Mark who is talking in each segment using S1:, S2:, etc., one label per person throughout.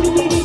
S1: Thank you.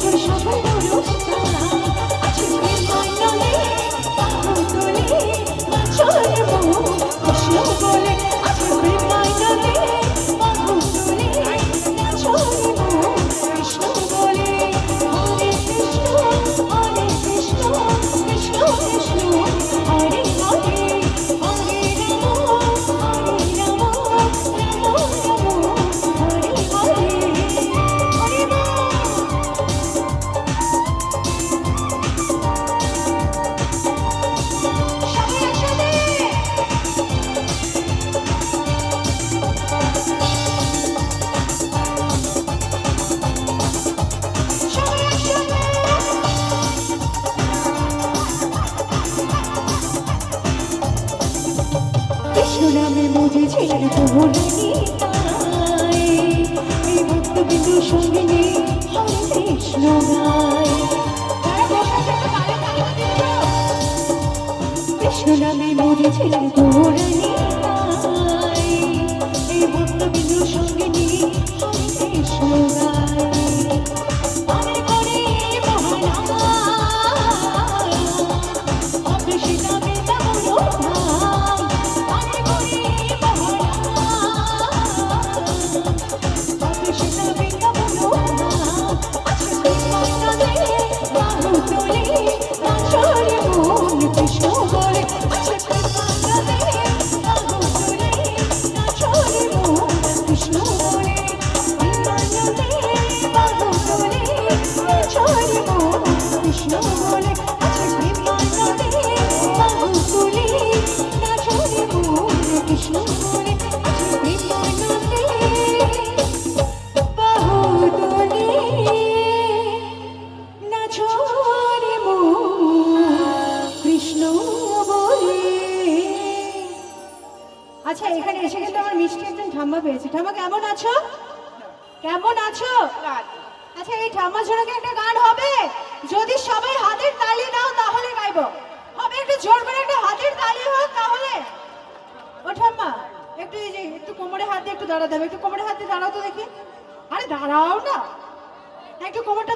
S1: বুঝেছিলেন ভুলিনি তাই এই ভক্তবিন্দু সঙ্গিনী হরে কৃষ্ণ গায় কৃষ্ণ নামে মরেছিলেন ভুলিনি আচ্ছা এখানে এসে কিন্তু আমার মিষ্টি একজন ঠাম্মা পেয়েছে। ঠাম্মা কেমন আছো? কেমন আছো? আচ্ছা এই ঠাম্মা ছোড়াকে একটা গান হবে? যদি সবাই হাতের একটু এই যে, একটু কোমরে হাত দিয়ে একটু দাঁড়াতে হবে, একটু কোমরে হাত দিয়ে দাঁড়াও তো দেখি। আরে দাঁড়াও না। একটু কোমরটা